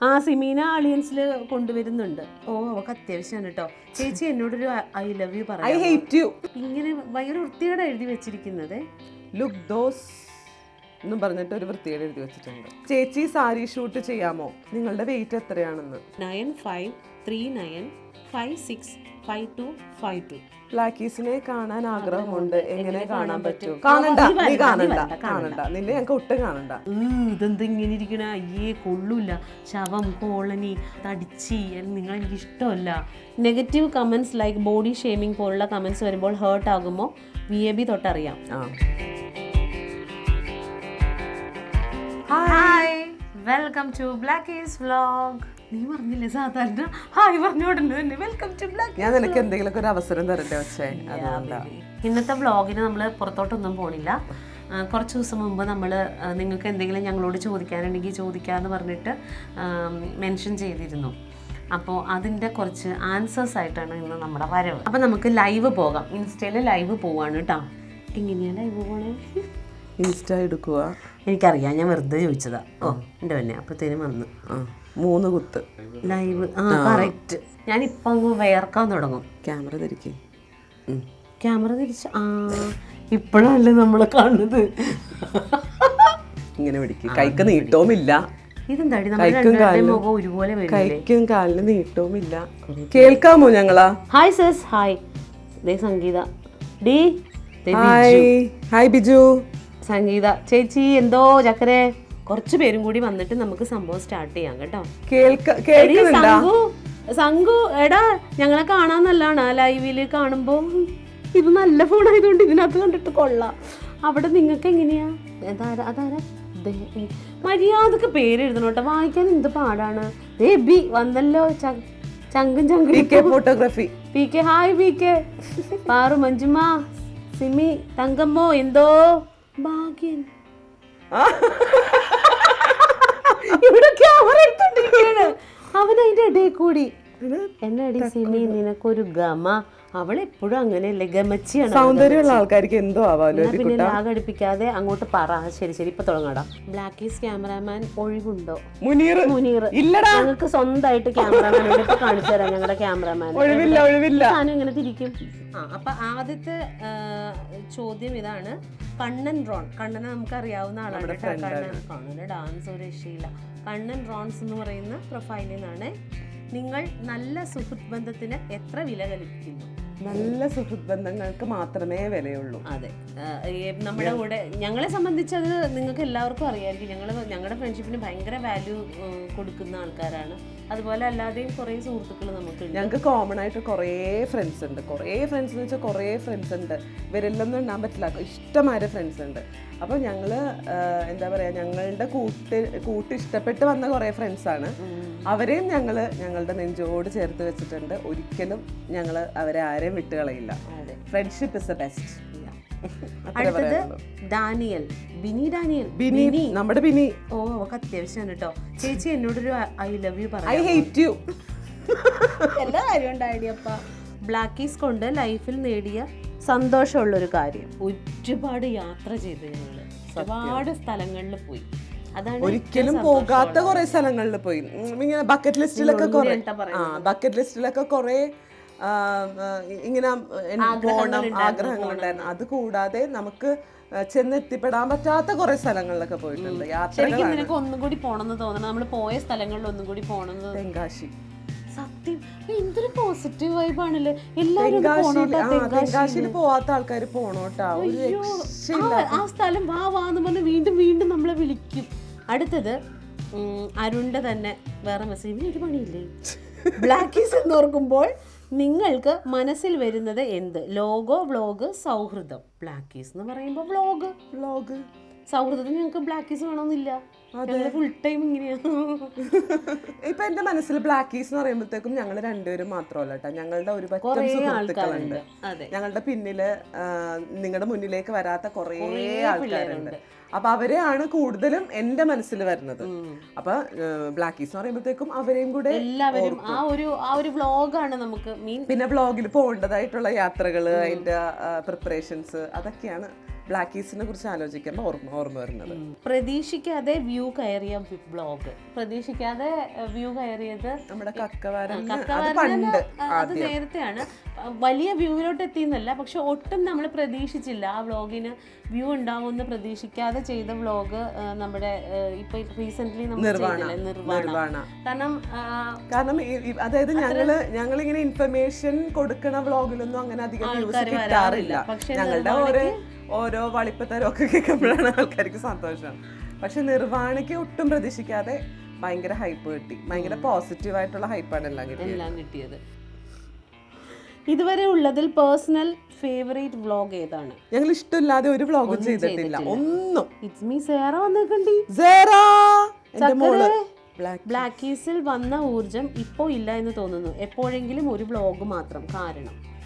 ആ സിമീന ആളിയൻസിൽ കൊണ്ടുവരുന്നുണ്ട്. ഓ അവക്ക് അത്യാവശ്യമാണ് കേട്ടോ ചേച്ചി എന്നോടൊരു ഐ ലവ് യു ഐ പറയാം ഹേറ്റ് യു. ഇങ്ങനെ ഭയങ്കര വൃത്തിയോടെ എഴുതി വെച്ചിരിക്കുന്നത്. ലുക്ക് ദോസ് എന്നും പറഞ്ഞിട്ട് ഒരു വൃത്തികേട് എഴുതി വെച്ചിട്ടുണ്ട്. ചേച്ചി സാരി ഷൂട്ട് ചെയ്യാമോ? നിങ്ങളുടെ വെയിറ്റ് എത്രയാണെന്ന്? Nine five three nine five six five two five two. ബ്ലാക്കീസിനെ കാണാൻ ആഗ്രഹമുണ്ട്. എങ്ങനെ കാണാൻ പറ്റും? കാണണ്ട. നീ കാണണ്ട. കാണണ്ട. നിന്നെ ഞങ്ങൾക്ക് ഒട്ടും കാണണ്ട. ഇതെന്ത് ഇങ്ങനെ ഇരിക്കണ? അയ്യേ കൊള്ളൂല. ശവം കോളനി തടിച്ചി നിങ്ങൾ എനിക്ക് ഇഷ്ടമല്ല. Negative comments like body shaming പോലുള്ള കമൻസ് വരുമ്പോൾ ഹേർട്ട് ആകുമ്പോൾ V A B തൊട്ടറിയാം. Hi welcome to Blackies vlog നീ പറഞ്ഞില്ലേ സാധാരണ? ഹായ് പറഞ്ഞോടല്ലോ തന്നെ. വെൽക്കം ടു ബ്ലാക്ക് ഞാൻ നിനക്ക് എന്തെങ്കിലുമൊക്കെ ഒരു അവസരം തരട്ടെ പക്ഷേ ഇന്നത്തെ വ്ളോഗിന് നമ്മൾ പുറത്തോട്ടൊന്നും പോണില്ല. കുറച്ച് ദിവസം മുമ്പ് നമ്മൾ നിങ്ങൾക്ക് എന്തെങ്കിലും ഞങ്ങളോട് ചോദിക്കാനുണ്ടെങ്കിൽ ചോദിക്കാമെന്ന് പറഞ്ഞിട്ട് മെൻഷൻ ചെയ്തിരുന്നു. അപ്പോൾ അതിന്റെ കുറച്ച് ആൻസേഴ്സ് ആയിട്ടാണ് ഇന്ന് നമ്മുടെ വരവ്. അപ്പോൾ നമുക്ക് ലൈവ് പോകാം. ഇൻസ്റ്റയിൽ ലൈവ് പോവാണ് കേട്ടോ എങ്ങനെയാണ് ലൈവ് പോകണേ ഇൻസ്റ്റ എടുക്കുക എനിക്കറിയാം. ഞാൻ വെറുതെ ചോദിച്ചതാ. ഓ എന്റെ തന്നെ. അപ്പോഴത്തേനും വന്ന് ആ. മൂന്ന് കുത്ത്. ലൈവ് ആ കറക്റ്റ് ഞാൻ ഇപ്പം അങ്ങ് വേർക്കാൻ തുടങ്ങും. ക്യാമറ ധരിക്കേ ക്യാമറ തിരിച്ച് ആ ഇപ്പോഴല്ലേ നമ്മൾ കാണുന്നത്? ഇങ്ങനെ പിടിക്കും. കൈക്ക് നീട്ടവും ഇല്ല ഇതെന്താടി? മുഖം ഒരുപോലെ വരും കൈക്കും കാലിന് നീട്ടവും ഇല്ല കേൾക്കാമോ ഞങ്ങളാ? ഹായ് സസ് ഹായ് ദേ സംഗീത. ഡി ദേ ഹായ് ഹായ് ബിജു. സംഗീത. ചേച്ചി എന്തോ ചക്കരെ? കുറച്ച് പേരും കൂടി വന്നിട്ട് നമുക്ക് സംഭവം സ്റ്റാർട്ട് ചെയ്യാം കേട്ടോ. സംഘു സംഗു എടാ ഞങ്ങളെ കാണാൻ നല്ലതാണ്. ലൈവിൽ കാണുമ്പോ ഇത് നല്ല ഫോൺ ആയതുകൊണ്ട് ഇതിനകത്ത് കണ്ടിട്ട് കൊള്ളാം. അവിടെ നിങ്ങൾക്ക് എങ്ങനെയാ? അതാരാ അതാരാ? മര്യാദയ്ക്ക് പേര് എഴുതണോട്ടെ വായിക്കാൻ എന്ത് പാടാണ്? വന്നല്ലോ ചങ്കും ചങ്കും photography. P K hi P K. Paru മഞ്ജുമ Simi തങ്കമ്മോ എന്തോ? ഭാഗ്യൻ. ഇവിടെ ക്യാമറ എടുത്തോണ്ടിരിക്കുകയാണ് അവൻ അതിന്റെ ഇടയിൽ കൂടി എന്നടി സിമി നിനക്കൊരു ഗമ. അവൾ എപ്പോഴും അങ്ങനെയല്ലേ ഗമച്ചിയാണ് സൗന്ദര്യമുള്ള ആൾക്കാർക്ക് എന്തോ ആവാലോ പിന്നെ ലാഗ് അടുപ്പിക്കാതെ അങ്ങോട്ട് പറ. ശരി ശരി ഇപ്പൊ തുടങ്ങാടാ. ഈസ് ക്യാമറാമാൻ ഒഴിവുണ്ടോ? മുനീർ. മുനീർ. ഇല്ലടാ. ഞങ്ങൾക്ക് സ്വന്തമായിട്ട് ക്യാമറാമാൻ ഇപ്പൊ കാണിച്ചു തരാം ഞങ്ങളുടെ ക്യാമറാമാൻ ഒഴിവില്ല ഒഴിവില്ല. ഞാനും ഇങ്ങനെ തിരിക്കും? ആ അപ്പൊ ആദ്യത്തെ ചോദ്യം ഇതാണ്. കണ്ണൻ റോൺ. കണ്ണനെ നമുക്ക് അറിയാവുന്ന ആളാണ് കണ്ണൻ കണ്ണന് ഡാൻസ് ഒരു രക്ഷയില്ല. കണ്ണൻ റോൺസ് എന്ന് പറയുന്ന പ്രൊഫൈലിൽ നിന്നാണ് നിങ്ങൾ നല്ല സുഹൃത്ത് ബന്ധത്തിന് എത്ര വില കൽപ്പിക്കുന്നു? നല്ല സുഹൃത്ത് ബന്ധങ്ങൾക്ക് മാത്രമേ വിലയുള്ളൂ. അതെ. നമ്മുടെ കൂടെ ഞങ്ങളെ സംബന്ധിച്ചത് നിങ്ങൾക്ക് എല്ലാവർക്കും അറിയാമായിരിക്കും. ഞങ്ങൾ ഞങ്ങളുടെ ഫ്രണ്ട്ഷിപ്പിന് ഭയങ്കര വാല്യൂ കൊടുക്കുന്ന ആൾക്കാരാണ്. അതുപോലെ അല്ലാതെയും കുറേ സുഹൃത്തുക്കൾ നമുക്കുണ്ട്. ഞങ്ങൾക്ക് കോമൺ ആയിട്ട് കുറേ ഫ്രണ്ട്സ് ഉണ്ട്. കുറേ ഫ്രണ്ട്സ് എന്ന് വെച്ചാൽ കുറേ ഫ്രണ്ട്സ് ഉണ്ട്. ഇവരെല്ലൊന്നും എണ്ണാൻ പറ്റില്ല. ഇഷ്ടമായ ഫ്രണ്ട്സ് ഉണ്ട്. അപ്പോൾ ഞങ്ങൾ എന്താ പറയുക ഞങ്ങളുടെ കൂട്ട് കൂട്ട് ഇഷ്ടപ്പെട്ട് വന്ന കുറേ ഫ്രണ്ട്സാണ് അവരെയും ഞങ്ങൾ ഞങ്ങളുടെ നെഞ്ചോട് ചേർത്ത് വെച്ചിട്ടുണ്ട്. ഒരിക്കലും ഞങ്ങൾ അവരെ ആരെയും വിട്ടുകളയില്ല. ഫ്രണ്ട്ഷിപ്പ് ഇസ് ദ ബെസ്റ്റ് അടുത്തത് ഡാനിയൽ. ബിനി ഡാനിയൽ. ബിനി നമ്മുടെ ബിനി. ഓ അവക്ക് അത്യാവശ്യമാണ് കേട്ടോ. ചേച്ചി എന്നോടൊരു I love you I hate you. എല്ലാ കാര്യം ഉണ്ടായിടിയപ്പ ബ്ലാക്കീസ് കൊണ്ട് ലൈഫിൽ നേടിയ സന്തോഷമുള്ള ഒരു കാര്യം. ഒരുപാട് യാത്ര ചെയ്തു ഞങ്ങൾ. ഒരുപാട് സ്ഥലങ്ങളിൽ പോയി. അതാണ് ഒരിക്കലും പോകാത്ത കുറെ സ്ഥലങ്ങളിൽ പോയി. ഇങ്ങനെ ബക്കറ്റ് ലിസ്റ്റിലൊക്കെ കുറെ. ആ ബക്കറ്റ് ലിസ്റ്റിലൊക്കെ കുറെ ഇങ്ങനെ പോകണം ആഗ്രഹങ്ങളുണ്ടായിരുന്നു അത് കൂടാതെ നമുക്ക് ചെന്നെത്തിപ്പെടാൻ പറ്റാത്ത കുറെ സ്ഥലങ്ങളിലൊക്കെ പോയിട്ടുണ്ട് ശരിക്കും നിനക്ക് ഒന്നും കൂടി പോണെന്ന് തോന്നണം. നമ്മൾ പോയ സ്ഥലങ്ങളിൽ ഒന്നും കൂടി പോണെന്ന് തെങ്കാശി. സത്യം. എന്തൊരു പോസിറ്റീവ് വൈബ് ആണല്ലേ? ഒന്ന് തെങ്കാശിയിൽ പോവാത്ത ആൾക്കാർ പോണോട്ടാ. ആ- സ്ഥലം വാ വാന്ന് പറഞ്ഞ് വീണ്ടും വീണ്ടും നമ്മളെ വിളിക്കും. അടുത്തത് അരുണിന്റെ തന്നെ വേറെ മെസ്സേജ് ഒരു പണിയില്ലേ? ബ്ലാക്കീസ് എന്ന് ഓർക്കുമ്പോൾ നിങ്ങൾക്ക് മനസ്സിൽ വരുന്നത് എന്ത്? ലോഗോ വ്ലോഗ് സൗഹൃദം. ബ്ലാക്കീസ് എന്ന് പറയുമ്പോൾ വ്ലോഗ്. വ്ലോഗ്. സൗഹൃദത്തിന് ഞങ്ങൾക്ക് ബ്ലാക്കീസ് വേണമെന്നില്ല ഫുൾ ടൈം ഇങ്ങനെയാണ് ഇപ്പൊ എന്റെ മനസ്സിൽ ബ്ലാക്കീസ് എന്ന് പറയുമ്പോഴത്തേക്കും ഞങ്ങൾ രണ്ടുപേരും മാത്രമല്ല കേട്ടോ. ഞങ്ങളുടെ ഒരു പറ്റം സുഹൃത്തുക്കളുണ്ട്. ഞങ്ങളുടെ പിന്നിൽ നിങ്ങളുടെ മുന്നിലേക്ക് വരാത്ത കുറേ ആൾക്കാരുണ്ട്. അപ്പൊ അവരെയാണ് കൂടുതലും എന്റെ മനസ്സിൽ വരുന്നത്. അപ്പൊ ബ്ലാക്കീസ് എന്ന് പറയുമ്പോഴത്തേക്കും അവരെയും കൂടെ എല്ലാവരും ആ ഒരു ആ ഒരു വ്ലോഗാണ് നമുക്ക് മീൻ പിന്നെ വ്ളോഗിൽ പോകേണ്ടതായിട്ടുള്ള യാത്രകൾ അതിന്റെ പ്രിപ്പറേഷൻസ് അതൊക്കെയാണ് ബ്ലാക്കീസിനെ കുറിച്ച് ആലോചിക്കുമ്പോൾ ഓർമ്മ ഓർമ്മ വരുന്നത്. പ്രതീക്ഷിക്കാതെ വ്യൂ കയറിയ ബ്ലോഗ് പ്രതീക്ഷിക്കാതെ വ്യൂ കയറിയത് നമ്മുടെ പണ്ട് അത് നേരത്തെയാണ്. വലിയ വ്യൂവിലോട്ട് എത്തിയെന്നല്ല പക്ഷെ ഒട്ടും നമ്മൾ പ്രതീക്ഷിച്ചില്ല. ആ വ്ളോഗിന് വ്യൂ ഉണ്ടാവുമെന്ന് പ്രതീക്ഷിക്കാതെ ചെയ്ത വ്ളോഗ് നമ്മുടെ ഇപ്പൊ റീസെന്റ് നിർവാണ കാരണം കാരണം അതായത് ഞങ്ങൾ ഞങ്ങൾ ഇങ്ങനെ ഇൻഫർമേഷൻ കൊടുക്കണ വ്ളോഗിലൊന്നും അങ്ങനെ അധികം വ്യൂസ് കിട്ടാറില്ല. ഞങ്ങളുടെ ഓരോ ഓരോ വളിപ്പത്തരമൊക്കെ കേൾക്കുമ്പോഴാണ് ആൾക്കാർക്ക് സന്തോഷം. പക്ഷെ നിർവാണയ്ക്ക് ഒട്ടും പ്രതീക്ഷിക്കാതെ ഭയങ്കര ഹൈപ്പ് കിട്ടി. ഭയങ്കര പോസിറ്റീവ് ആയിട്ടുള്ള ഹൈപ്പാണ് എല്ലാം കിട്ടിയത്. എല്ലാം കിട്ടിയത്. ഇതുവരെ ഉള്ളതിൽ പേഴ്സണൽ ഫേവറേറ്റ് വ്ളോഗ് ഏതാണ്? ഞങ്ങൾ ഇഷ്ടമില്ലാതെ ഒരു വ്ളോഗും ചെയ്തിട്ടില്ല. ഒന്നും. ഇറ്റ്സ് മീ സേറ വന്നിട്ടുണ്ടി. സേറാ ബ്ലാക്കീസിൽ വന്ന ഊർജം ഇപ്പോ ഇല്ല എന്ന് തോന്നുന്നു. എപ്പോഴെങ്കിലും ഒരു വ്ളോഗ് മാത്രം. കാരണം?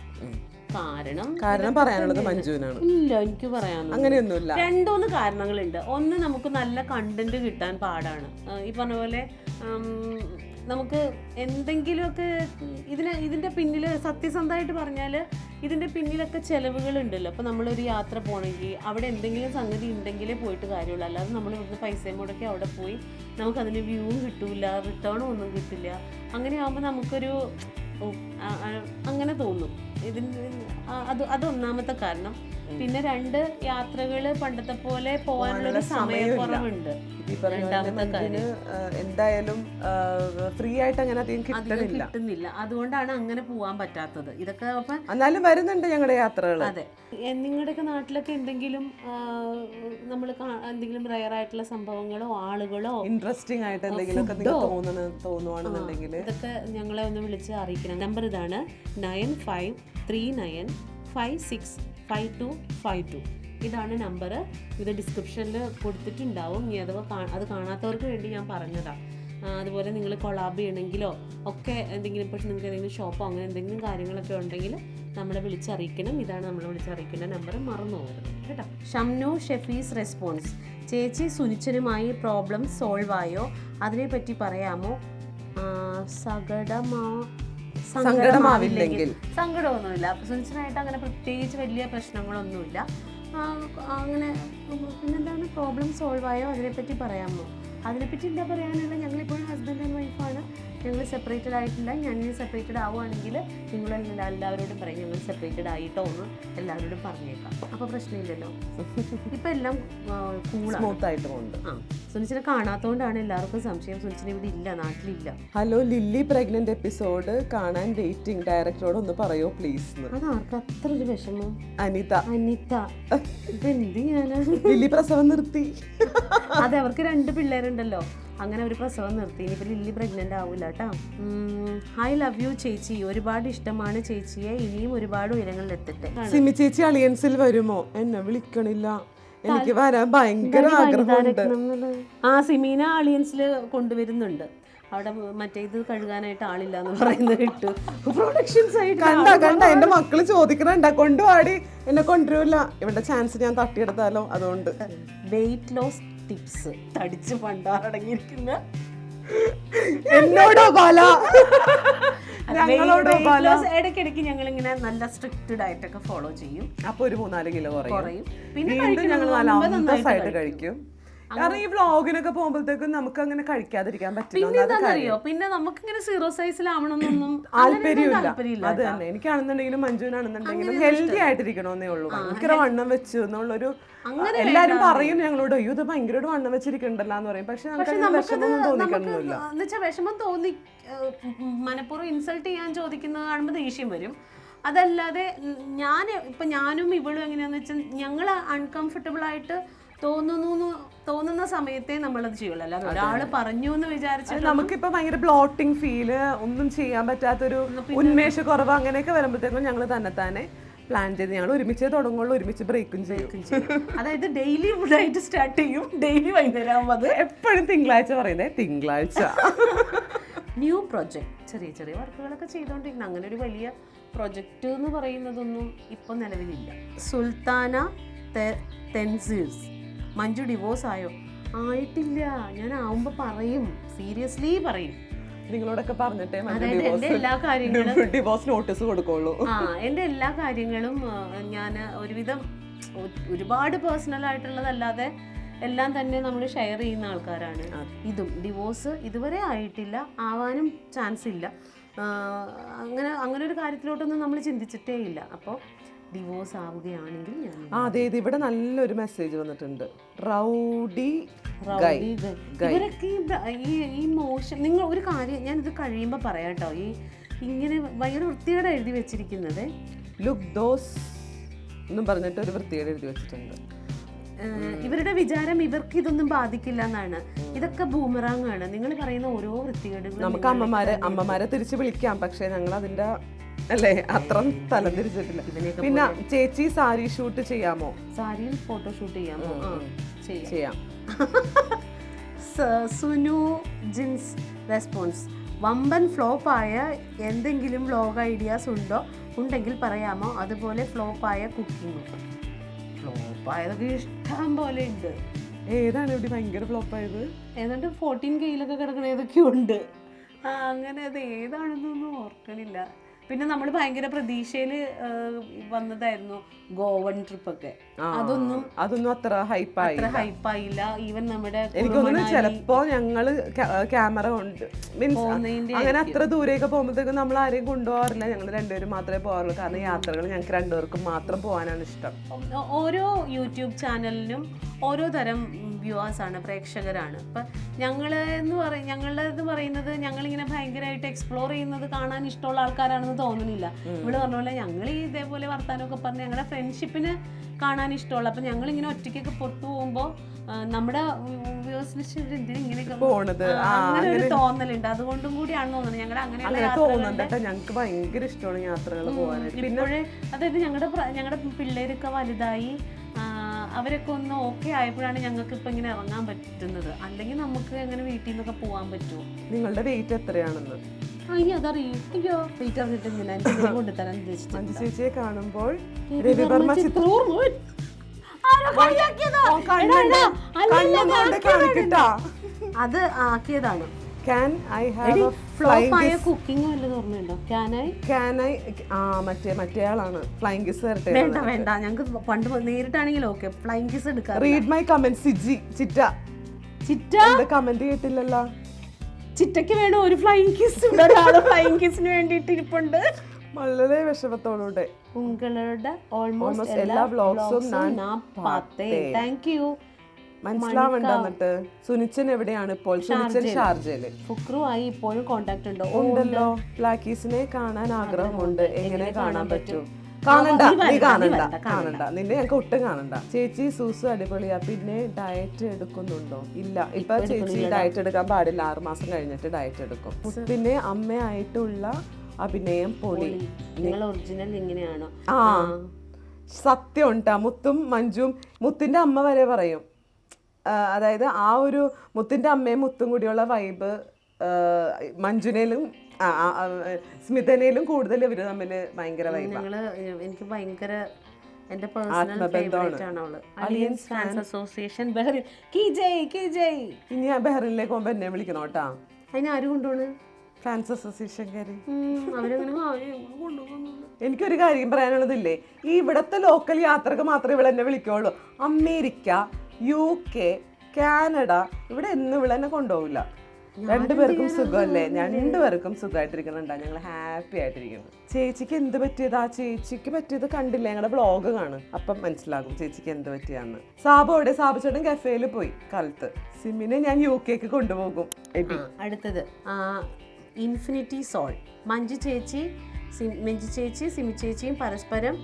കാരണം കാരണം പറയാനുള്ളത് മഞ്ജുവിനാണ്. ഇല്ല എനിക്ക് പറയാനുള്ളത്. അങ്ങനെയൊന്നുമില്ല. രണ്ടൂന്ന് കാരണങ്ങളുണ്ട്. ഒന്ന് നമുക്ക് നല്ല കണ്ടന്റ് കിട്ടാൻ പാടാണ്. ഈ പറഞ്ഞ പോലെ നമുക്ക് എന്തെങ്കിലുമൊക്കെ ഇതിന് ഇതിന്റെ പിന്നിൽ സത്യസന്ധമായിട്ട് പറഞ്ഞാൽ ഇതിന്റെ പിന്നിലൊക്കെ ചെലവുകളുണ്ടല്ലോ. അപ്പോൾ നമ്മളൊരു യാത്ര പോകണമെങ്കിൽ അവിടെ എന്തെങ്കിലും സംഗതി ഉണ്ടെങ്കിലേ പോയിട്ട് കാര്യമുള്ളൂ. അല്ലാതെ നമ്മൾ ഇവിടുന്ന് പൈസയും മുടക്കി അവിടെ പോയി നമുക്കതിന് വ്യൂവും കിട്ടൂല റിട്ടേണും ഒന്നും കിട്ടില്ല. അങ്ങനെ ആകുമ്പോൾ നമുക്കൊരു ആ, അങ്ങനെ തോന്നും. ഇതിന് അത് അതൊന്നാമത്തെ കാരണം. പിന്നെ രണ്ട് യാത്രകൾ പണ്ടത്തെ പോലെ പോകാനുള്ളൊരു സമയക്കുറവുണ്ട്. എന്തായാലും ഫ്രീ ആയിട്ട് അങ്ങനെ അധികം കിട്ടുന്നില്ല. അതുകൊണ്ടാണ് അങ്ങനെ പോകാൻ പറ്റാത്തത്. ഇതൊക്കെ അപ്പൊ എന്നാലും വരുന്നുണ്ട് ഞങ്ങളുടെ യാത്രകൾ അതെ. നിങ്ങളുടെ നിങ്ങളുടെയൊക്കെ നാട്ടിലൊക്കെ എന്തെങ്കിലും നമ്മൾ എന്തെങ്കിലും റയർ ആയിട്ടുള്ള സംഭവങ്ങളോ ആളുകളോ ഇൻട്രസ്റ്റിംഗ് ആയിട്ട് എന്തെങ്കിലും തോന്നണ തോന്നുവാണെന്നുണ്ടെങ്കിൽ ഇതൊക്കെ ഞങ്ങളെ ഒന്ന് വിളിച്ച് അറിയിക്കണം. നമ്പർ ഇതാണ് nine five three nine five six five two five two ഇതാണ് നമ്പർ ഇത് ഡിസ്ക്രിപ്ഷനിൽ കൊടുത്തിട്ടുണ്ടാവും. ഇനി അഥവാ അത് കാണാത്തവർക്ക് വേണ്ടി ഞാൻ പറഞ്ഞതാണ് അതുപോലെ നിങ്ങൾ കൊളാബ് ചെയ്യണമെങ്കിലോ ഒക്കെ എന്തെങ്കിലും ഇപ്പോൾ നിങ്ങൾക്ക് എന്തെങ്കിലും ഷോപ്പോ അങ്ങനെ എന്തെങ്കിലും കാര്യങ്ങളൊക്കെ ഉണ്ടെങ്കിൽ നമ്മളെ വിളിച്ചറിയിക്കണം. ഇതാണ് നമ്മൾ വിളിച്ചറിയിക്കേണ്ട നമ്പർ മറന്നു പോകരുത്. കേട്ടോ? ഷംനു ഷെഫീസ് റെസ്പോൺസ് ചേച്ചി സുനിച്ചനുമായി പ്രോബ്ലം സോൾവ് ആയോ? അതിനെപ്പറ്റി പറയാമോ? സകടമാ സങ്കടമാവില്ലെങ്കിൽ. സങ്കടമൊന്നുമില്ല. സുനിച്ചനായിട്ട് അങ്ങനെ പ്രത്യേകിച്ച് വലിയ പ്രശ്നങ്ങളൊന്നുമില്ല. അങ്ങനെ പിന്നെന്താണ്? പ്രോബ്ലം സോൾവ് ആയോ? അതിനെപ്പറ്റി പറയാമോ? അതിനെപ്പറ്റി എന്താ പറയാനുള്ള ഞങ്ങളിപ്പോഴും ഹസ്ബൻഡ് ആൻഡ് വൈഫാണ് ഞങ്ങൾ സെപ്പറേറ്റഡ് ആയിട്ടില്ല. ഞാൻ സെപ്പറേറ്റഡ് ആവുകയാണെങ്കിൽ നിങ്ങൾ എല്ലാവരോടും പറയും ഞങ്ങൾ സെപ്പറേറ്റഡ് ആയിട്ടോ എന്ന് എല്ലാവരോടും പറഞ്ഞേക്കാം. അപ്പോൾ പ്രശ്നമില്ലല്ലോ. ഇപ്പം എല്ലാം കൂളായിട്ട് സ്മൂത്ത് ആയിട്ട് പോകുന്നുണ്ട് ആ സുനിച്ചിനെ കാണാത്തതുകൊണ്ടാണ് എല്ലാവർക്കും സംശയം. സുനിച്ചിനെ ഇവിടെ ഇല്ല നാട്ടിലില്ല. ഹലോ ലില്ലി പ്രഗ്നന്റ് എപ്പിസോഡ് കാണാൻ വെയിറ്റിംഗ് ഡയറക്ടറോട് ഒന്ന് പറയോ പ്ലീസ് അതാർക്ക്? അത്ര ഒരു വിഷമം. അനിത. അനിത. ഇപ്പൊ എന്ത് ചെയ്യാനാ? ലില്ലി പ്രസവം നിർത്തി. അതെ അവർക്ക് രണ്ട് പിള്ളേരുണ്ടല്ലോ. അങ്ങനെ ഒരു പ്രസവം നിർത്തി. ഇനിയിപ്പോൾ ലില്ലി പ്രഗ്നന്റ് ആവില്ല കേട്ടോ ഐ ലവ് യു ചേച്ചി. ഒരുപാട് ഇഷ്ടമാണ് ചേച്ചിയെ. ഇനിയും ഒരുപാട് ഉയരങ്ങളിൽ എത്തട്ടെ. സിമി ചേച്ചി അളിയൻസിൽ വരുമോ? എന്നെ വിളിക്കണില്ല. എനിക്ക് വരാൻ ഭയങ്കര ആഗ്രഹമുണ്ട്. ആ സിമീന അളിയൻസിൽ കൊണ്ടുവരുന്നുണ്ട്. അവിടെ മറ്റേ ഇത് കഴുകാനായിട്ട് ആളില്ല എന്ന് പറയുന്നത് കിട്ടു. പ്രൊഡക്ഷൻ സൈഡ് കണ്ട കണ്ട. എന്റെ മക്കൾ ചോദിക്കണണ്ട. കൊണ്ടുപാടി എന്നെ കൊണ്ടുവരില്ല. ഇവിടെ ചാൻസ് ഞാൻ തട്ടിയെടുത്താലോ? അതുകൊണ്ട്. വെയിറ്റ് ലോസ് ടിപ്സ് തടിച്ച് പണ്ടാറടങ്ങിയിരിക്കുന്ന എന്നോടോ ബാല? ഞങ്ങളോടോ ബാല? ഇടയ്ക്കിടയ്ക്ക് ഞങ്ങൾ ഇങ്ങനെ നല്ല സ്ട്രിക്റ്റ് ഡയറ്റ് ഒക്കെ ഫോളോ ചെയ്യും. അപ്പൊ ഒരു മൂന്നാൽ കിലോ കുറയും. പിന്നെ ഞങ്ങൾ നല്ല കഴിക്കും. കാരണം ഈ വ്ളോഗിനൊക്കെ പോകുമ്പോഴത്തേക്കും നമുക്ക് അങ്ങനെ കഴിക്കാതിരിക്കാൻ പറ്റില്ല. പിന്നെ എന്താണെന്നറിയോ പിന്നെ നമുക്കിങ്ങനെ സീറോ സൈസിലാവണമെന്നൊന്നും താല്പര്യമില്ല. അത് തന്നെ. എനിക്കാണെന്നുണ്ടെങ്കിലും മഞ്ജുവിനാണെന്നുണ്ടെങ്കിലും ഹെൽത്തി ആയിട്ടിരിക്കണമെന്നേ ഉള്ളൂ. ഭയങ്കര വണ്ണം വെച്ചു എന്നുള്ളൊരു എല്ലാരും പറയും ഞങ്ങളോട് അയ്യോ ഇത് ഭയങ്കര വണ്ണം വെച്ചിരിക്കണ്ടല്ലോ എന്ന് പറയും. പക്ഷെ നമുക്ക് വിഷമം തോന്നി മനഃപൂർവം ഇൻസൾട്ട് ചെയ്യാൻ ചോദിക്കുന്നത് കാണുമ്പോൾ ദേഷ്യം വരും. അതല്ലാതെ ഞാൻ ഇപ്പം ഞാനും ഇവളും എങ്ങനെയാന്ന് വെച്ചാൽ ഞങ്ങൾ അൺകംഫർട്ടബിൾ ആയിട്ട് തോന്നുന്നു തോന്നുന്ന സമയത്തേ നമ്മളത് ചെയ്യുള്ളൂ. അല്ലാതെ ഒരാൾ പറഞ്ഞു എന്ന് വിചാരിച്ചിട്ട് നമുക്കിപ്പോ ഭയങ്കര ബ്ലോട്ടിംഗ് ഫീൽ ഒന്നും ചെയ്യാൻ പറ്റാത്തൊരു ഉന്മേഷ കുറവ് അങ്ങനെയൊക്കെ വരുമ്പോഴത്തേക്കും ഞങ്ങൾ തന്നെ തന്നെ പ്ലാൻ ചെയ്ത് ഞങ്ങൾ ഒരുമിച്ച് തുടങ്ങുള്ളൂ ഒരുമിച്ച് ബ്രേക്കും ചെയ്യും. അതായത് ഡെയിലി ഫുഡായിട്ട് സ്റ്റാർട്ട് ചെയ്യും ഡെയിലി വൈകുന്നേരം ആകുമ്പോൾ അത്. എപ്പോഴും തിങ്കളാഴ്ച പറയുന്നത് തിങ്കളാഴ്ച. ന്യൂ പ്രൊജക്ട് ചെറിയ ചെറിയ വർക്കുകളൊക്കെ ചെയ്തുകൊണ്ടിരിക്കണം അങ്ങനെ ഒരു വലിയ പ്രൊജക്റ്റ് എന്ന് പറയുന്നതൊന്നും ഇപ്പം നിലവിലില്ല. സുൽത്താന തെൻസേഴ്സ് മഞ്ജു ഡിവോഴ്സ് ആയോ? ആയിട്ടില്ല. ഞാൻ ആവുമ്പോൾ പറയും. സീരിയസ്ലി പറയും. നിങ്ങളോടൊക്കെ പറഞ്ഞിട്ടേ അതായത് എല്ലാ കാര്യങ്ങളും ഡിവോഴ്സ് നോട്ടീസ് കൊടുക്കുള്ളൂ. ആ എന്റെ എല്ലാ കാര്യങ്ങളും ഞാൻ ഒരുവിധം ഒരുപാട് പേഴ്സണൽ ആയിട്ടുള്ളതല്ലാതെ എല്ലാം തന്നെ നമ്മൾ ഷെയർ ചെയ്യുന്ന ആൾക്കാരാണ്. ഇതും ഡിവോഴ്സ് ഇതുവരെ ആയിട്ടില്ല ആവാനും ചാൻസ് ഇല്ല. അങ്ങനെ അങ്ങനെ ഒരു കാര്യത്തിലോട്ടൊന്നും നമ്മൾ ചിന്തിച്ചിട്ടേ ഇല്ല. അപ്പോൾ ഡിവോഴ്സ് ആവുകയാണെങ്കിൽ ഞാൻ അതെ ഇത് ഇവിടെ നല്ലൊരു മെസ്സേജ് വന്നിട്ടുണ്ട്. റൗഡി ഇവരൊക്കെ ഈ ഈ മോശം നിങ്ങൾ ഒരു കാര്യം ഞാനിത് ഇത് കഴിയുമ്പോൾ പറയാം കേട്ടോ ഈ ഇങ്ങനെ ഭയങ്കര വൃത്തിയോടെ എഴുതി വെച്ചിരിക്കുന്നത്. ലുക്ക് ദോസ് എന്നും പറഞ്ഞിട്ട് ഒരു വൃത്തിയോടെ എഴുതി വെച്ചിട്ടുണ്ട്. ഇവരുടെ വിചാരം ഇവർക്ക് ഇതൊന്നും ബാധിക്കില്ല എന്നാണ് ഇതൊക്കെ ബൂമറാങ് ആണ്. നിങ്ങൾ പറയുന്ന ഓരോ വൃത്തികേടുകളും നമുക്ക് അമ്മമാരെ അമ്മമാരെ തിരിച്ചു വിളിക്കാം. പക്ഷെ ഞങ്ങൾ അതിന്റെ അല്ലേ? അത്ര തല തിരിച്ചിട്ടില്ല. പിന്നെ ചേച്ചി സാരി ഷൂട്ട് ചെയ്യാമോ? സാരിയിൽ ഫോട്ടോഷൂട്ട് ചെയ്യാമോ? ആ ചെയ്യാം. സുനു ജിൻസ് റെസ്പോൺസ്. വമ്പൻ ഫ്ലോപ്പ് ആയ എന്തെങ്കിലും വ്ലോഗ് ഐഡിയാസ് ഉണ്ടോ? ഉണ്ടെങ്കിൽ പറയാമോ? അതുപോലെ ഫ്ലോപ്പ് ആയ ഫ്ലോപ്പായതൊക്കെ ഫ്ലോപ്പ് ആയതൊക്കെ ഇഷ്ടം പോലെ ഉണ്ട്. ഏതാണ് ഇവിടെ ഭയങ്കര ഫ്ലോപ്പ് ആയത് ഏതാണ്ട് ഫോർട്ടീൻ കെയിലൊക്കെ കിടക്കണ ഏതൊക്കെയുണ്ട് ആ, അങ്ങനെ അത് ഏതാണെന്നൊന്നും ഓർക്കണില്ല. പിന്നെ നമ്മൾ ഭയങ്കര പ്രതീക്ഷയിൽ വന്നതായിരുന്നു ഗോവൻ ട്രിപ്പ് ഒക്കെ അതൊന്നും അതൊന്നും അത്ര ഹൈപ്പായി അത്ര ഹൈപ്പായില്ല. ഈവൻ നമ്മുടെ എനിക്ക് തോന്നുന്നു ചിലപ്പോ ഞങ്ങൾ ക്യാമറ കൊണ്ട് മീൻസ് അങ്ങനെ അത്ര ദൂരേക്ക് പോകുമ്പോഴത്തേക്കും നമ്മൾ ആരെയും കൊണ്ടുപോകാറില്ല. ഞങ്ങൾ രണ്ടുപേരും മാത്രമേ പോകാറുള്ളൂ. കാരണം യാത്രകൾ ഞങ്ങൾക്ക് രണ്ടുപേർക്കും മാത്രം പോകാനാണ് ഇഷ്ടം. ഓരോ യൂട്യൂബ് ചാനലിനും ഓരോ തരം വ്യൂവേഴ്സ് ആണ് പ്രേക്ഷകരാണ്. അപ്പം ഞങ്ങൾ എന്ന് പറയും ഞങ്ങളെന്ന് പറയുന്നത് ഞങ്ങളിങ്ങനെ ഭയങ്കരമായിട്ട് എക്സ്പ്ലോർ ചെയ്യുന്നത് കാണാൻ ഇഷ്ടമുള്ള ആൾക്കാരാണെന്ന് തോന്നുന്നില്ല. ഇവിടെ പറഞ്ഞ പോലെ ഞങ്ങൾ ഈ ഇതേപോലെ വർത്താനമൊക്കെ പറഞ്ഞ് ഞങ്ങളുടെ ഫ്രണ്ട്ഷിപ്പിന് കാണാൻ ഇഷ്ടമുള്ള അപ്പം ഞങ്ങളിങ്ങനെ ഒറ്റയ്ക്കൊക്കെ പുറത്തു പോകുമ്പോൾ നമ്മുടെ തോന്നലുണ്ട്. അതുകൊണ്ടും കൂടിയാണ് തോന്നുന്നത്. ഞങ്ങളുടെ അങ്ങനെ ഞങ്ങൾക്ക് ഭയങ്കര ഇഷ്ടമാണ് യാത്രകൾ പോകാനായിട്ട്. പിന്നെ അതായത് ഞങ്ങളുടെ ഞങ്ങളുടെ പിള്ളേരൊക്കെ വലുതായി അവരൊക്കെ ഒന്ന് ഓക്കെ ആയപ്പോഴാണ് ഞങ്ങൾക്ക് ഇപ്പൊ ഇങ്ങനെ ഇറങ്ങാൻ പറ്റുന്നത്. അല്ലെങ്കിൽ നമുക്ക് എങ്ങനെ വീട്ടിൽ നിന്നൊക്കെ പോകാൻ പറ്റുമോ? നിങ്ങളുടെ വെയിറ്റ് എത്രയാണെന്ന്? അയ്യോ അതറിയോ എനിക്ക് ഉദ്ദേശിച്ചത് ചേച്ചിയെ കാണുമ്പോൾ രവിവർമ്മ ചിത്രം ഓ, കണ്ണുണ്ട്. കണ്ണൊന്നും കൊണ്ട് കാണിക്കട്ടാ അത് ആക്കിയതാണ്. ക്യാൻ ഐ ഹാവ് കുക്കിംഗ് വല്ലതും ഓർമ്മയുണ്ടോ ക്യാനായി ക്യാൻ ഐ ആ മറ്റേ മറ്റേ ആളാണ്. ഫ്ലൈങ് കിസ് വരട്ടെ. വേണ്ട വേണ്ട. ഞങ്ങൾക്ക് പണ്ട് നേരിട്ടാണെങ്കിൽ ഓക്കെ ഫ്ലൈങ് കിസ് എടുക്കാം. റീഡ് മൈ കമന്റ് സിജി ചിറ്റ. ചിറ്റ? കമന്റ് കേട്ടില്ലല്ലോ? ചിറ്റയ്ക്ക് വേണം ഒരു ഫ്ലൈങ് കിസ് ഇവിടെ ഫ്ലൈങ് കിസിന് വേണ്ടിയിട്ട് ഇരിപ്പുണ്ട്. വളരെ വിഷമത്തോടെ ഉങ്ങളുടെ ഓൾമോസ്റ്റ് എല്ലാ ഞാൻ താങ്ക് യു മനസ്സിലാവണ്ട എന്നിട്ട്. സുനിച്ചൻ എവിടെയാണ് ഇപ്പോൾ? സുനിച്ചൻ ഷാർജയിൽ. ഫുക്രുമായി ഇപ്പോഴും കോണ്ടാക്ട് ഉണ്ടോ. ഉണ്ടല്ലോ. ബ്ലാക്കീസിനെ കാണാൻ ആഗ്രഹമുണ്ട്. എങ്ങനെ കാണാൻ പറ്റും? കാണണ്ട. നീ കാണണ്ട. കാണണ്ട. നിന്നെ ഞങ്ങൾക്ക് ഒട്ടും കാണണ്ട. ചേച്ചി സൂസു അടിപൊളിയാ. പിന്നെ ഡയറ്റ് എടുക്കുന്നുണ്ടോ? ഇല്ല. ഇപ്പൊ ചേച്ചി ഡയറ്റ് എടുക്കാൻ പാടില്ല. ആറുമാസം കഴിഞ്ഞിട്ട് ഡയറ്റ് എടുക്കും. പിന്നെ അമ്മയായിട്ടുള്ള അഭിനയം പൊളി. നിങ്ങൾ ഒറിജിനൽ ഇങ്ങനെയാണോ? ആ. സത്യം ഉണ്ടാ മുത്തും മഞ്ജും മുത്തിന്റെ അമ്മ വരെ പറയും. അതായത് ആ ഒരു മുത്തിന്റെ അമ്മയും മുത്തും കൂടിയുള്ള വൈബ് മഞ്ജുനയിലും സ്മിതനയിലും കൂടുതൽ ഇവർ തമ്മിൽ ഭയങ്കര വൈബ് ഞങ്ങൾ എനിക്ക് ഭയങ്കര എന്റെ പേഴ്സണൽ. ഫേവറേറ്റ് ആണ് അവൾ. അലിയൻസ് ഫാൻസ് അസോസിയേഷൻ ബഹ്റിൻ കി ജയ് കി ജയ് ഇനി ഞാൻ ബഹ്റിനിലേക്ക് പോകുമ്പോ എന്നെ വിളിക്കണം കേട്ടാ. അതിന് ആര് കൊണ്ടുപോണ്? ഫാൻസ് അസോസിയേഷൻകാര് എനിക്കൊരു കാര്യം പറയാനുള്ളതില്ലേ? ഈ ഇവിടത്തെ ലോക്കൽ യാത്രയ്ക്ക് മാത്രമേ ഇവിടെ എന്നെ വിളിക്കുള്ളൂ. അമേരിക്ക യു കെ കാനഡ ഇവിടെ എന്നും ഇവിടെ എന്നെ കൊണ്ടുപോകില്ല രണ്ടുപേർക്കും സുഖമല്ലേ? രണ്ടുപേർക്കും സുഖമായിട്ടിരിക്കുന്നുണ്ടാ. ഞങ്ങൾ ഹാപ്പി ആയിട്ടിരിക്കുന്നു. ചേച്ചിക്ക് എന്ത് പറ്റിയതാ? ചേച്ചിക്ക് പറ്റിയത് കണ്ടില്ല? ഞങ്ങളുടെ ബ്ലോഗ് കാണും. അപ്പം മനസ്സിലാകും ചേച്ചിക്ക് എന്ത് പറ്റിയാന്ന് സാബു അവിടെ സാബു ചേട്ടൻ കഫേയിൽ പോയി കാലത്ത്. സിമിനെ ഞാൻ യു കെക്ക് കൊണ്ടുപോകും. ആ, അടുത്തത്. ഇൻഫിനിറ്റി സോൾ മഞ്ജു ചേച്ചി മഞ്ജു ചേച്ചി സിമി ചേച്ചിയും പരസ്പരം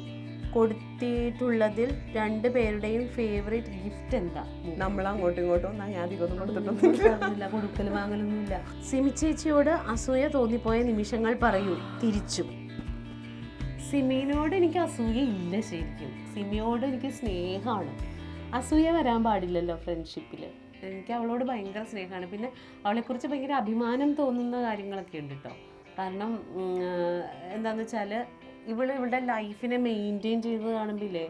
കൊടുത്തിട്ടുള്ളതിൽ രണ്ട് പേരുടെയും ഫേവറേറ്റ് ഗിഫ്റ്റ് എന്താ? നമ്മൾ അങ്ങോട്ടും ഇങ്ങോട്ടും ഒന്നും ഞാൻ അധികം കൊടുത്തിട്ടൊന്നും കൊടുക്കലും കൊടുക്കൽ വാങ്ങലൊന്നുമില്ല. സിമി ചേച്ചിയോട് അസൂയ തോന്നിപ്പോയ നിമിഷങ്ങൾ പറയൂ തിരിച്ചു. സിമിനോട് എനിക്ക് അസൂയ ഇല്ല ശരിക്കും. സിമിയോട് എനിക്ക് സ്നേഹമാണ്. അസൂയ വരാൻ പാടില്ലല്ലോ ഫ്രണ്ട്ഷിപ്പിൽ എനിക്ക് അവളോട് ഭയങ്കര സ്നേഹമാണ്. പിന്നെ അവളെക്കുറിച്ച് ഭയങ്കര അഭിമാനം തോന്നുന്ന കാര്യങ്ങളൊക്കെ ഉണ്ട് കേട്ടോ കാരണം എന്താണെന്ന് വെച്ചാൽ ഇവൾ ഇവളുടെ ലൈഫിനെ മെയിന്റെയിൻ ചെയ്ത് കാണുമ്പില്ലേ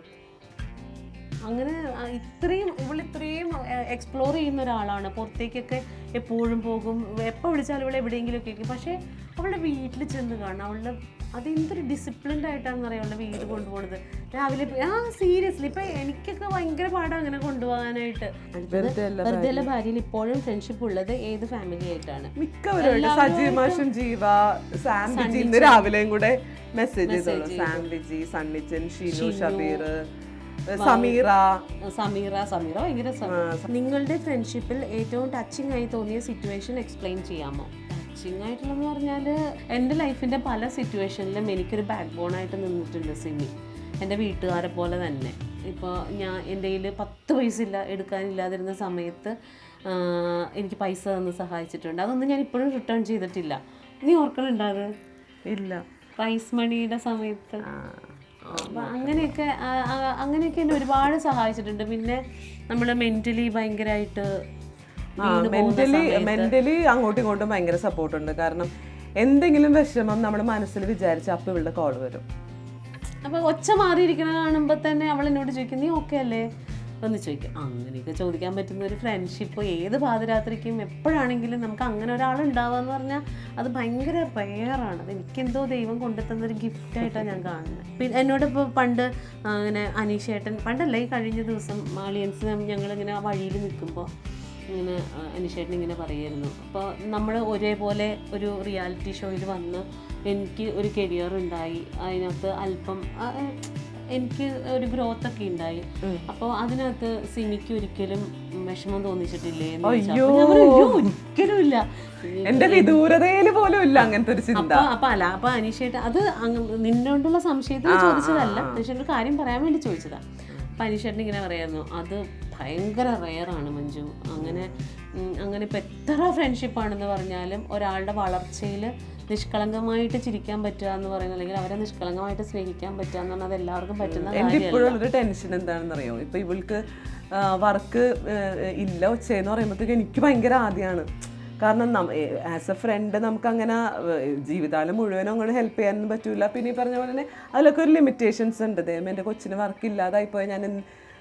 അങ്ങനെ ഇത്രയും ഇവൾ ഇത്രയും എക്സ്പ്ലോർ ചെയ്യുന്ന ഒരാളാണ്. പുറത്തേക്കൊക്കെ എപ്പോഴും പോകും. എപ്പോൾ വിളിച്ചാലും ഇവൾ എവിടെയെങ്കിലും ഒക്കെ ഇരിക്കും. പക്ഷേ അവളുടെ വീട്ടിൽ ചെന്ന് കാണണം. അവളുടെ അതെന്തൊരു ഡിസിപ്ലിൻഡ് ആയിട്ടാണെന്ന് അവളുടെ വീട് കൊണ്ടുപോകുന്നത് രാവിലെ ആ സീരിയസ്ലി ഇപ്പൊ എനിക്കൊക്കെ ഭയങ്കര പാടാണ് അങ്ങനെ കൊണ്ടുപോകാനായിട്ട്. വെറുതെ ഭാര്യയിൽ ഇപ്പോഴും ഫ്രണ്ട്ഷിപ്പ് ഉള്ളത് ഏത് ഫാമിലി ആയിട്ടാണ്. മിക്കവരും സജീവ് മാഷും ജീവ സാം വിജി ഇന്ന് രാവിലെയും കൂടെ മെസ്സേജ് ചെയ്തോളൂ. സാം വിജി സണ്ണിച്ചൻ ഷിനു ഷബീർ സമീറ. സമീറ സമീറ ഭയങ്കര നിങ്ങളുടെ ഫ്രണ്ട്ഷിപ്പിൽ ഏറ്റവും ടച്ചിങ് ആയി തോന്നിയ സിറ്റുവേഷൻ എക്സ്പ്ലെയിൻ ചെയ്യാമോ? ടച്ചിങ് ആയിട്ടുള്ളതെന്ന് പറഞ്ഞാൽ എന്റെ ലൈഫിന്റെ പല സിറ്റുവേഷനിലും എനിക്കൊരു ബാക്ക് ബോൺ ആയിട്ട് നിന്നിട്ടുണ്ട് സിമി. എന്റെ വീട്ടുകാരെ പോലെ തന്നെ. ഇപ്പോൾ ഞാൻ എന്റെ കയ്യിൽ പത്ത് പൈസ ഇല്ല എടുക്കാനില്ലാതിരുന്ന സമയത്ത് എനിക്ക് പൈസ തന്ന് സഹായിച്ചിട്ടുണ്ട്. അതൊന്നും ഞാൻ ഇപ്പോഴും റിട്ടേൺ ചെയ്തിട്ടില്ല. നീ ഓർക്കണുണ്ടത് ഇല്ല. പ്രൈസ് മണിയുടെ സമയത്ത്. അപ്പം അങ്ങനെയൊക്കെ അങ്ങനെയൊക്കെ എന്നെ ഒരുപാട് സഹായിച്ചിട്ടുണ്ട്. പിന്നെ നമ്മൾ മെന്റലി ഭയങ്കരമായിട്ട് മെന്റലി മെന്റലി അങ്ങോട്ടും ഇങ്ങോട്ടും ഭയങ്കര സപ്പോർട്ട് ഉണ്ട് കാരണം എന്തെങ്കിലും വിഷമം നമ്മൾ മനസ്സിൽ വിചാരിച്ച അപ്പൊ ഇവളുടെ കോൾ വരും. അപ്പൊ ഒച്ച മാറിയിരിക്കണ കാണുമ്പോ തന്നെ അവൾ എന്നോട് ചോദിക്കും നീ ഓക്കെ അല്ലേ? ഒന്ന് ചോദിക്കും. അങ്ങനെയൊക്കെ ചോദിക്കാൻ പറ്റുന്ന ഒരു ഫ്രണ്ട്ഷിപ്പ് ഏത് പാതിരാത്രിക്കും എപ്പോഴാണെങ്കിലും നമുക്ക് അങ്ങനെ ഒരാൾ ഉണ്ടാവുക എന്ന് പറഞ്ഞാൽ അത് ഭയങ്കര റെയറാണ് അത് എനിക്കെന്തോ ദൈവം കൊണ്ടുതന്ന ഒരു ഗിഫ്റ്റായിട്ടാണ് ഞാൻ കാണുന്നത് പിന്നെ എന്നോട് ഇപ്പോൾ പണ്ട് അങ്ങനെ ഇങ്ങനെ അനീഷേട്ടൻ പണ്ടല്ല ഈ കഴിഞ്ഞ ദിവസം മാളിയൻസ് ഞങ്ങളിങ്ങനെ വഴിയിൽ നിൽക്കുമ്പോൾ ഇങ്ങനെ അനുഷേട്ടൻ ഇങ്ങനെ പറയായിരുന്നു അപ്പോൾ നമ്മൾ ഒരേപോലെ ഒരു റിയാലിറ്റി ഷോയിൽ വന്ന് എനിക്ക് ഒരു കരിയർ ഉണ്ടായി. അതിനകത്ത് അല്പം എനിക്ക് ഒരു ഗ്രോത്ത് ഒക്കെ ഉണ്ടായി. അപ്പോൾ അതിനകത്ത് സിമിക്ക് ഒരിക്കലും വിഷമം തോന്നിച്ചിട്ടില്ലേ അയ്യോ. അപ്പോൾ ഞാൻ പറഞ്ഞു, "അയ്യോ, ഒരിക്കലും ഇല്ല. എന്റെ വിദൂരതയിൽ പോലും ഇല്ല അങ്ങനത്തെ ഒരു ചിന്ത. അപ്പൊ അല്ല അപ്പൊ അനീഷേട്ട് അത് നിന്നോണ്ടുള്ള സംശയത്തിൽ ചോദിച്ചതല്ല. അനീഷേട്ടൊരു കാര്യം പറയാൻ വേണ്ടി ചോദിച്ചതാ. അപ്പൊ അനീഷേട്ടൻ ഇങ്ങനെ പറയായിരുന്നു അത് ഭയങ്കര റെയറാണ് മഞ്ജു. അങ്ങനെ അങ്ങനെ ഇപ്പോൾ എത്ര ഫ്രണ്ട്ഷിപ്പാണെന്ന് പറഞ്ഞാലും ഒരാളുടെ വളർച്ചയിൽ നിഷ്കളങ്കമായിട്ട് ചിരിക്കാൻ പറ്റുക എന്ന് പറയുന്നത് അല്ലെങ്കിൽ അവരെ നിഷ്കളങ്കമായിട്ട് സ്നേഹിക്കാൻ പറ്റുക എന്ന് പറഞ്ഞാൽ അത് എല്ലാവർക്കും പറ്റുന്ന എന്റെ ഇപ്പോഴുള്ളൊരു ടെൻഷൻ എന്താണെന്ന് അറിയാമോ ഇപ്പോൾ ഇവൾക്ക് വർക്ക് ഇല്ല ഉച്ചയെന്ന് പറയുമ്പോഴത്തേക്ക് എനിക്ക് ഭയങ്കര ആദ്യമാണ് കാരണം ആസ് എ ഫ്രണ്ട് നമുക്ക് അങ്ങനെ ജീവിതകാലം മുഴുവനും അങ്ങനെ ഹെൽപ്പ് ചെയ്യാനൊന്നും പറ്റില്ല പിന്നെ ഈ പറഞ്ഞ പോലെ തന്നെ അതിലൊക്കെ ഒരു ലിമിറ്റേഷൻസ് ഉണ്ട്. ദൈവം എന്റെ കൊച്ചിന് വർക്ക് ഇല്ലാതായി പോയാൽ ഞാൻ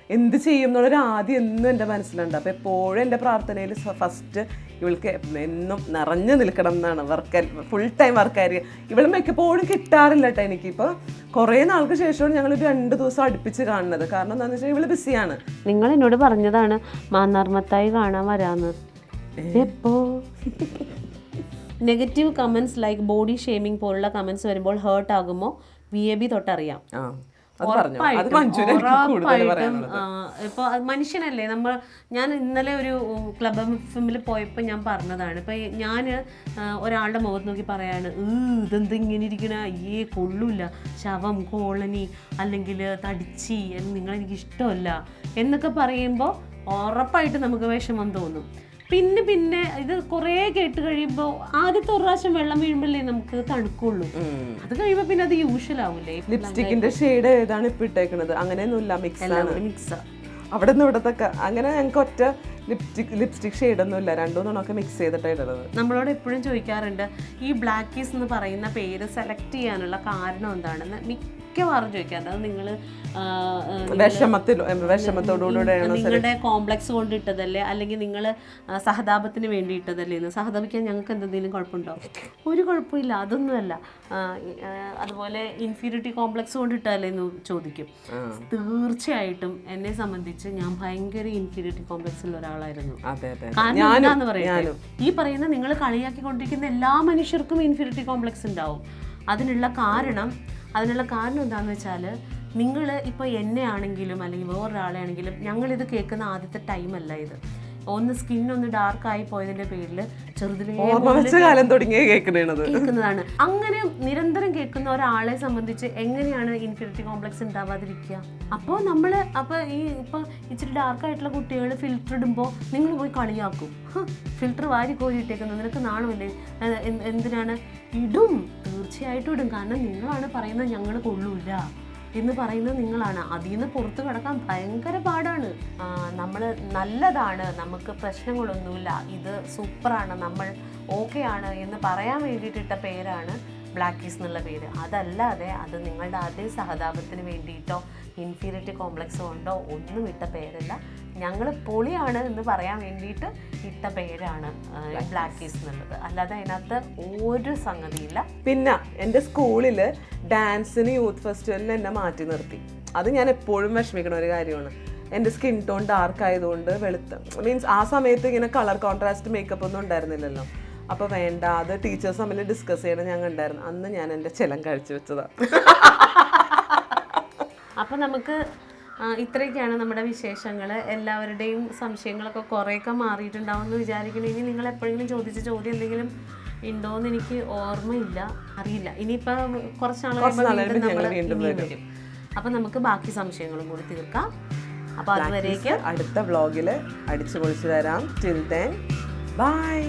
എന്ത് ചെയ്യും എന്നുള്ളൊരു ആദ്യം എന്നും എന്റെ മനസ്സിലുണ്ട്. അപ്പോൾ എപ്പോഴും എന്റെ പ്രാർത്ഥനയിൽ ഫസ്റ്റ് ഇവൾക്ക് എന്നും നിറഞ്ഞു നിൽക്കണം എന്നാണ് വർക്ക് ഫുൾ ടൈം വർക്കായിരിക്കും ഇവൾ മിക്കപ്പോഴും കിട്ടാറില്ല കേട്ടോ എനിക്കിപ്പോൾ. കുറേ നാൾക്ക് ശേഷമാണ് ഞങ്ങൾ രണ്ട് ദിവസം അടുപ്പിച്ച് കാണുന്നത്. കാരണം എന്താണെന്ന് വെച്ചാൽ ഇവൾ ബിസിയാണ്. നിങ്ങൾ എന്നോട് പറഞ്ഞതാണ് മാന്നാർമത്തായി കാണാൻ വരാന്ന്. എപ്പോ? Negative comments like body shaming പോലുള്ള കമൻസ് വരുമ്പോൾ ഹേർട്ട് ആകുമോ? വി എ ബി തൊട്ടറിയാം. ഇപ്പൊ മനുഷ്യനല്ലേ നമ്മൾ ഞാൻ ഇന്നലെ ഒരു ക്ലബ് ഫിമിൽ പോയപ്പോൾ ഞാൻ പറഞ്ഞതാണ് ഇപ്പൊ ഞാൻ ഒരാളുടെ മുഖത്ത് നോക്കി പറയാണ് "ഏ, ഇതെന്ത് ഇങ്ങനെ ഇരിക്കണ? അയ്യേ കൊള്ളൂല ശവം കോളനി അല്ലെങ്കിൽ തടിച്ചി നിങ്ങൾ എനിക്ക് ഇഷ്ടമല്ല. എന്നൊക്കെ പറയുമ്പോൾ ഉറപ്പായിട്ട് നമുക്ക് വിഷമം തോന്നും. പിന്നെ പിന്നെ ഇത് കുറേ കേട്ട് കഴിയുമ്പോൾ ആദ്യത്തെ ഒരു പ്രാവശ്യം വെള്ളം വീഴുമ്പോഴേ നമുക്ക് തണുക്കുള്ളൂ. അത് കഴിയുമ്പോൾ പിന്നെ അത് യൂഷ്വൽ ആവൂലേ? ലിപ്സ്റ്റിക്കിന്റെ ഷെയ്ഡ് ഏതാണ് ഇപ്പൊ ഇട്ടേക്കുന്നത് അങ്ങനെയൊന്നുമില്ല മിക്സ് ആണ്. മിക്സ് അവിടെ നിന്ന് ഇവിടത്തൊക്കെ അങ്ങനെ ഞങ്ങൾക്ക് ഒറ്റ ലിപ്സ്റ്റിക് ലിപ്സ്റ്റിക് ഷെയ്ഡൊന്നും ഇല്ല രണ്ടുമൂന്നെണ്ണമൊക്കെ മിക്സ് ചെയ്തിട്ടാണ് ഇടുന്നത് നമ്മളോട് എപ്പോഴും ചോദിക്കാറുണ്ട് ഈ ബ്ലാക്ക് കീസ് എന്ന് പറയുന്ന പേര് സെലക്ട് ചെയ്യാനുള്ള കാരണം എന്താണെന്ന്? മിക്കവാറും ചോദിക്കാറുണ്ട് അത് നിങ്ങൾ വിഷമത്തോടുകൂടെയാണ് നിങ്ങളുടെ കോംപ്ലക്സ് കൊണ്ട് ഇട്ടതല്ലേ അല്ലെങ്കിൽ നിങ്ങൾ സഹതാപത്തിന് വേണ്ടി ഇട്ടതല്ലേ എന്ന്? സഹതാപിക്കാൻ ഞങ്ങൾക്ക് എന്തെങ്കിലും കുഴപ്പമുണ്ടോ? ഒരു കുഴപ്പമില്ല. അതൊന്നുമല്ല. അതുപോലെ ഇൻഫീരിയോറിറ്റി കോംപ്ലക്സ് കൊണ്ട് ഇട്ടതല്ലേ എന്ന് ചോദിക്കും. തീർച്ചയായിട്ടും എന്നെ സംബന്ധിച്ച് ഞാൻ ഭയങ്കര ഇൻഫീരിയോറിറ്റി കോംപ്ലക്സ് ഉള്ള ഒരാളായിരുന്നു. കാരണം എന്താന്ന് പറയുന്നത് ഈ പറയുന്ന നിങ്ങൾ കളിയാക്കി കൊണ്ടിരിക്കുന്ന എല്ലാ മനുഷ്യർക്കും ഇൻഫീരിയോറിറ്റി കോംപ്ലക്സ് ഉണ്ടാവും. അതിനുള്ള കാരണം അതിനുള്ള കാരണം എന്താണെന്ന് വെച്ചാൽ നിങ്ങൾ ഇപ്പോൾ എന്നെ ആണെങ്കിലും അല്ലെങ്കിൽ വേറൊരാളെ ആണെങ്കിലും ഞങ്ങളിത് കേൾക്കുന്ന ആദ്യത്തെ ടൈമല്ല ഇത്. ഒന്ന് സ്കിൻ ഒന്ന് ഡാർക്ക് ആയി പോയതിന്റെ പേരിൽ ചെറുതിലെ ഓർമ്മ കാലം തുടങ്ങിയേ കേൾക്കുന്നതാണ്. അങ്ങനെ നിരന്തരം കേൾക്കുന്ന ഒരാളെ സംബന്ധിച്ച് എങ്ങനെയാണ് ഇൻഫിനിറ്റി കോംപ്ലക്സ് ഉണ്ടാവാതിരിക്കുക? അപ്പോൾ നമ്മൾ അപ്പോൾ ഈ ഇപ്പൊ ഇച്ചിരി ഡാർക്ക് ആയിട്ടുള്ള കുട്ടികൾ ഫിൽറ്റർ ഇടുമ്പോൾ നിങ്ങൾ പോയി കളിയാക്കും. ഫിൽറ്റർ വാരി കോരി ഇട്ടേക്കുന്നത് നിനക്ക് നാണമല്ലേ? എന്തിനാണ്? ഇടും. തീർച്ചയായിട്ടും ഇടും. കാരണം നിങ്ങളാണ് പറയുന്നത് ഞങ്ങൾ കൊള്ളൂല എന്ന് പറയുന്നത് നിങ്ങളാണ്. അതിൽ നിന്ന് പുറത്തു കിടക്കാൻ ഭയങ്കര പാടാണ്. നമ്മൾ നല്ലതാണ്. നമുക്ക് പ്രശ്നങ്ങളൊന്നുമില്ല. ഇത് സൂപ്പറാണ്. നമ്മൾ ഓക്കെ ആണ് എന്ന് പറയാൻ വേണ്ടിയിട്ടിട്ട പേരാണ് ബ്ലാക്ക് കീസ് എന്നുള്ള പേര്. അതല്ലാതെ അത് നിങ്ങളുടെ അതേ സഹതാപത്തിന് വേണ്ടിയിട്ടോ ഇൻഫീരിയറിറ്റി കോംപ്ലക്സ് കൊണ്ടോ ഒന്നും ഇട്ട പേരല്ല. ഞങ്ങൾ പൊളിയാണ് എന്ന് പറയാൻ വേണ്ടിയിട്ട് ഇട്ട പേരാണ് ബ്ലാക്ക് കേസ് എന്നുള്ളത്. അല്ലാതെ അതിനകത്ത് ഒരു സംഗതിയില്ല. പിന്നെ എന്റെ സ്കൂളിൽ ഡാൻസിന് യൂത്ത് ഫെസ്റ്റിവലിന് എന്നെ മാറ്റി നിർത്തി. അത് ഞാൻ എപ്പോഴും വിഷമിക്കുന്ന ഒരു കാര്യമാണ്. എന്റെ സ്കിൻ ടോൺ ഡാർക്ക് ആയതുകൊണ്ട് വെളുത്ത. മീൻസ് ആ സമയത്ത് ഇങ്ങനെ കളർ കോൺട്രാസ്റ്റ് മേക്കപ്പ് ഒന്നും ഉണ്ടായിരുന്നില്ലല്ലോ. അപ്പോൾ വേണ്ട അത് ടീച്ചേഴ്സ് തമ്മിൽ ഡിസ്കസ് ചെയ്യണം ഞങ്ങൾ ഉണ്ടായിരുന്നു അന്ന് ഞാൻ എന്റെ ചെലം കഴിച്ചു വെച്ചതാണ് അപ്പം നമുക്ക് ഇത്രയൊക്കെയാണ് നമ്മുടെ വിശേഷങ്ങൾ എല്ലാവരുടെയും സംശയങ്ങളൊക്കെ കുറേയൊക്കെ മാറിയിട്ടുണ്ടാവും എന്ന് വിചാരിക്കുന്നു. ഇനി നിങ്ങൾ എപ്പോഴെങ്കിലും ചോദിച്ച ചോദ്യം എന്തെങ്കിലും ഉണ്ടോയെന്ന് എനിക്ക് ഓർമ്മയില്ല അറിയില്ല. ഇനിയിപ്പോൾ കുറച്ച് നാൾ കഴിയുമ്പോൾ നാൾ വീണ്ടും കഴിയുമ്പോൾ നമ്മൾ വീണ്ടും വരും. അപ്പോൾ നമുക്ക് ബാക്കി സംശയങ്ങളും കൂടി തീർക്കാം. അപ്പോൾ അതുവരേക്ക് അടുത്ത വ്ളോഗിൽ അടിച്ചു പൊളിച്ചു തരാം. Till then bye